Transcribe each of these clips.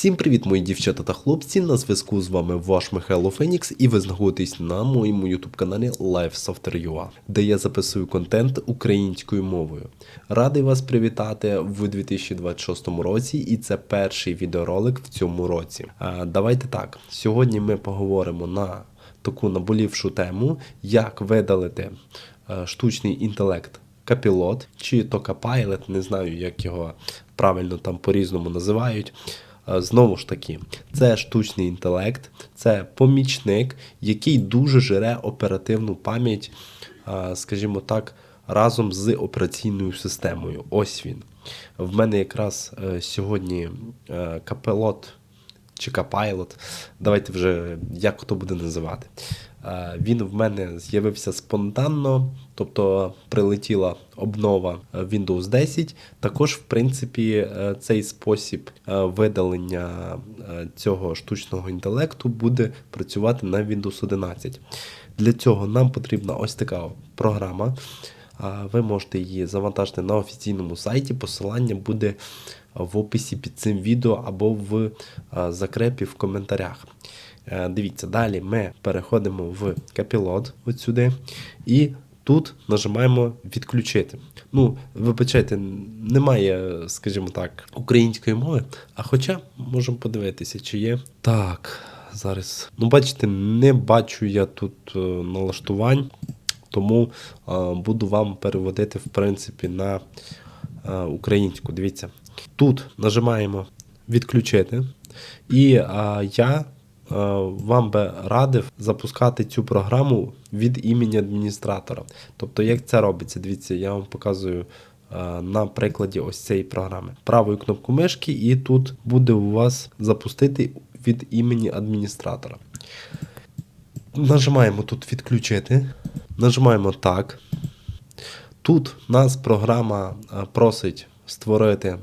Всім привіт, мої дівчата та хлопці. На зв'язку з вами ваш Михайло Фенікс, і ви знаходитесь на моєму youtube каналі Life Software UA, де я записую контент українською мовою. Радий вас привітати в 2026 році, і це перший відеоролик в цьому році. А, давайте так. Сьогодні ми поговоримо на таку наболівшу тему, як видалити е, штучний інтелект Капілот чи то Капайлет, не знаю, як його правильно там по-різному називають. Е, Знову ж таки, це штучний інтелект, це помічник, який дуже жере оперативну пам'ять, е, скажімо так, разом з операційною системою. Ось він. В мене якраз е, сьогодні капелот чи Капайлот, давайте вже як хто буде називати. Е, Він в мене з'явився спонтанно, тобто прилетіла обнова е, Windows 10. Також, в принципі, е, цей спосіб видалення цього штучного інтелекту буде працювати на Windows 11. Для цього нам потрібна ось така програма. Ви можете її завантажити на офіційному сайті. Посилання буде в описі під цим відео або в закрепі в коментарях. Е, Дивіться, далі ми переходимо в капілот от і тут нажимаємо відключити. Ну, вибачайте, немає, скажімо так, української мови, а хоча можемо подивитися, чи є. Так, зараз. Ну, бачите, не бачу я тут е, налаштувань. Тому е, буду вам переводити, в принципі, на е, українську. Дивіться. Тут нажимаємо відключити. І е, я е, вам би радив запускати цю програму від імені адміністратора. Тобто, як це робиться? Дивіться, я вам показую. е, На прикладі ось цієї програми. Правою кнопку мишки, і тут буде у вас запустити від імені адміністратора. Нажимаємо тут відключити. Нажимаємо так. Тут нас програма е, просить створити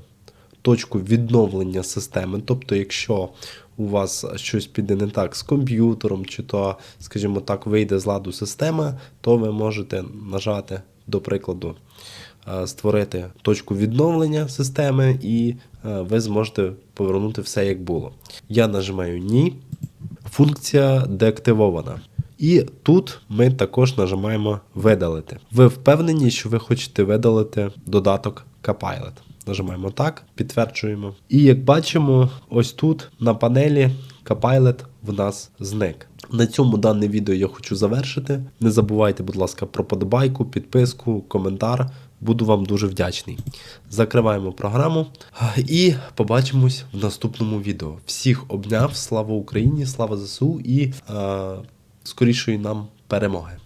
точку відновлення системи. Тобто, якщо у вас щось піде не так з комп'ютером, чи то, скажімо так, вийде з ладу система, то ви можете нажати, до прикладу, е, створити точку відновлення системи, і е, ви зможете повернути все як було. Я нажимаю Ні. Функція деактивована. І тут ми також нажимаємо видалити. Ви впевнені, що ви хочете видалити додаток Copilot. Нажимаємо так, підтверджуємо. І як бачимо, ось тут на панелі Copilot в нас зник. На цьому дане відео я хочу завершити. Не забувайте, будь ласка, про подобайку, підписку, коментар. Буду вам дуже вдячний. Закриваємо програму і побачимось в наступному відео. Всіх обняв, слава Україні, слава ЗСУ і е, скорішої нам перемоги.